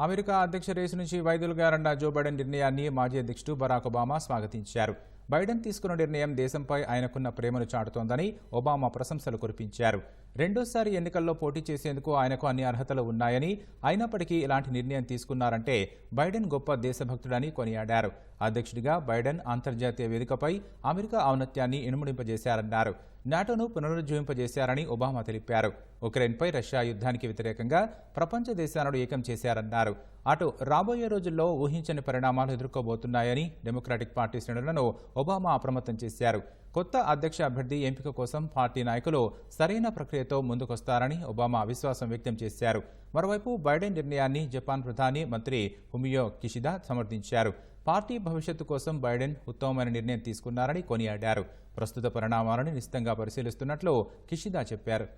America అధ్యక్ష race నుంచి వైదొలుగారన్న Joe Biden నిర్ణయాన్ని మాజీ అధ్యక్షుడు బరాక్ ఒబామా స్వాగతించారు. బైడెన్ తీసుకున్న నిర్ణయం దేశంపై ఆయనకున్న ప్రేమను చాటుతోందని ఒబామా ప్రశంసలు కురిపించారు. రెండోసారి ఎన్నికల్లో పోటీ చేసేందుకు ఆయనకు అన్ని అర్హతలు ఉన్నాయని అయినప్పటికీ ఇలాంటి నిర్ణయం తీసుకున్నారంటే బైడెన్ గొప్ప దేశభక్తుడని కొనియాడారు. అధ్యక్షుడిగా బైడెన్ అంతర్జాతీయ వేదికపై అమెరికా ఔన్నత్యాన్ని ఇనుముడింపజేశారన్నారు. నాటోను పునరుజ్జీవింపజేశారని ఒబామా తెలిపారు. ఉక్రెయిన్పై రష్యా యుద్ధానికి వ్యతిరేకంగా ప్రపంచ దేశాలను ఏకం చేశారన్నారు. అటు రాబోయే రోజుల్లో ఊహించని పరిణామాలు ఎదుర్కోబోతున్నాయని డెమోక్రాటిక్ పార్టీ శ్రేణులను ఒబామా అప్రమత్తం చేశారు. కొత్త అధ్యక్ష అభ్యర్థి ఎంపిక కోసం పార్టీ నాయకులు సరైన ప్రక్రియతో ముందుకొస్తారని ఒబామా విశ్వాసం వ్యక్తం చేశారు. మరోవైపు బైడెన్ నిర్ణయాన్ని జపాన్ ప్రధాని మంత్రి హుమియో కిషిదా సమర్థించారు. పార్టీ భవిష్యత్తు కోసం బైడెన్ ఉత్తమమైన నిర్ణయం తీసుకున్నారని కొనియాడారు. ప్రస్తుత పరిణామాలను నిశ్చితంగా పరిశీలిస్తున్నట్లు కిషిదా చెప్పారు.